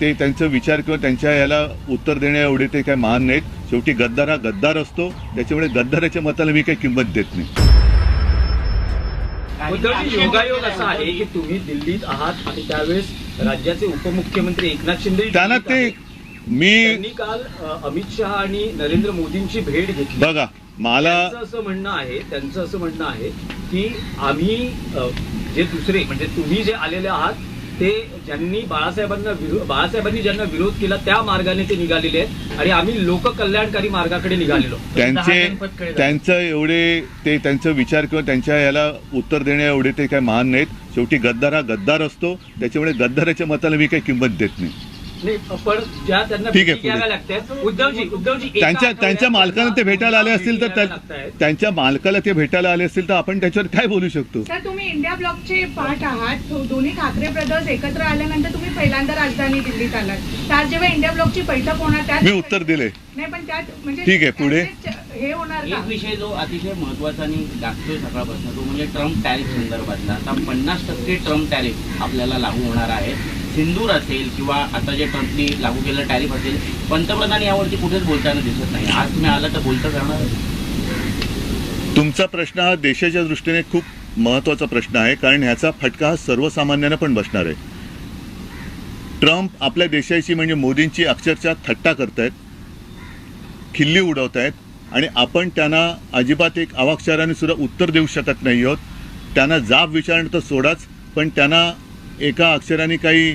ते त्यांचं विचार किंवा त्यांच्या याला उत्तर देण्या एवढे ते काही महान नाहीत. शेवटी गद्दार हा गद्दार असतो. त्याच्यामुळे गद्दाराच्या मताला मी काही किंमत देत नाही. योगायोग असा आहे की तुम्ही दिल्लीत आहात आणि त्यावेळेस राज्याचे उपमुख्यमंत्री एकनाथ शिंदे त्यांना ते मी काल अमित शहा आणि नरेंद्र मोदींची भेट घेतली. बघा मला असं म्हणणं आहे त्यांचं असं म्हणणं आहे की आम्ही जे दुसरे म्हणजे तुम्ही जे आलेले आहात ते ज्यांनी बाळासाहेबांना बाळासाहेबांनी ज्यांना विरोध केला त्या मार्गाने ते निघालेले आहेत. आणि आम्ही लोककल्याणकारी मार्गाकडे निघालेलो. त्यांचे त्यांचं एवढे ते त्यांचं विचार किंवा त्यांच्या याला उत्तर देण्या एवढे ते काही महान नाहीत. शेवटी गद्दार हा गद्दार असतो. त्याच्यामुळे गद्दाराच्या मताला मी काही किंमत देत नाही. ठीक आहे, त्यांच्या त्यांच्या मालकाला ते भेटायला आले असतील तर. त्यांच्या मालकाला ते भेटायला आले असतील तर आपण त्याच्यावर काय बोलू शकतो? सर तुम्ही इंडिया ब्लॉकचे पार्ट आहात. तो- दोन्ही ठाकरे ब्रदर्स एकत्र आल्यानंतर तुम्ही पहिल्यांदा राजधानी दिल्लीत आलात. त्यात जेव्हा इंडिया ब्लॉकची बैठक होणार त्यात मी उत्तर दिले. नाही पण त्यात म्हणजे ठीक आहे, पुढे. हे होणार एक विषय जो अतिशय महत्त्वाचा आणि लागतोय सकाळपासून तो म्हणजे ट्रम्प टॅरिफ संदर्भातला. आता पन्नास टक्के ट्रम्प टॅरिफ आपल्याला लागू होणार आहे. सिंदूर असेल किंवा आता जे ट्रम्पनी लागू केलेलं टॅरिफ असेल पंतप्रधान यावरती कुठेच बोलताना दिसत नाही. आज तुम्ही आला तर बोलता करणार तुमचा प्रश्न हा देशाच्या दृष्टीने खूप महत्त्वाचा प्रश्न आहे कारण ह्याचा फटका हा सर्वसामान्यांना पण बसणार आहे. ट्रम्प आपल्या देशाची म्हणजे मोदींची अक्षरशः थट्टा करतायत खिल्ली उडवत आहेत आणि आपण त्यांना अजिबात एक अवाक्षराने सुद्धा उत्तर देऊ शकत नाही आहोत. त्यांना जाब विचारणं तर सोडाच पण त्यांना एका अक्षराने काही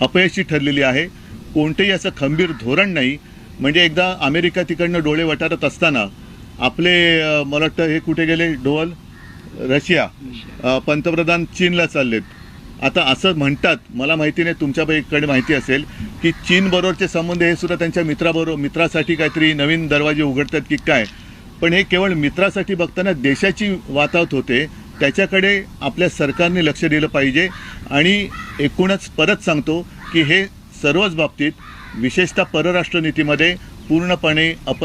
अपयशी ठरलेली आहे. कोणतेही असं खंबीर धोरण नाही. म्हणजे एकदा अमेरिका तिकडनं डोळे वटारत असताना आपले मला वाटतं हे कुठे गेले? डोल रशिया. पंतप्रधान चीनला चाललेत. आता असं म्हणतात मला माहिती नाही तुमच्याकडे माहिती असेल की चीनबरोबरचे संबंध हे सुद्धा त्यांच्या मित्राबरोबर मित्रासाठी काहीतरी नवीन दरवाजे उघडतात की काय? पण हे केवळ मित्रासाठी बघताना देशाची वातावत होते त्याच्याकडे आपल्या सरकारने लक्ष दिलं पाहिजे. आणि एकूणच परत सांगतो की हे सर्वच बाबतीत विशेषतः परराष्ट्र नीतीमध्ये पूर्णपणे अप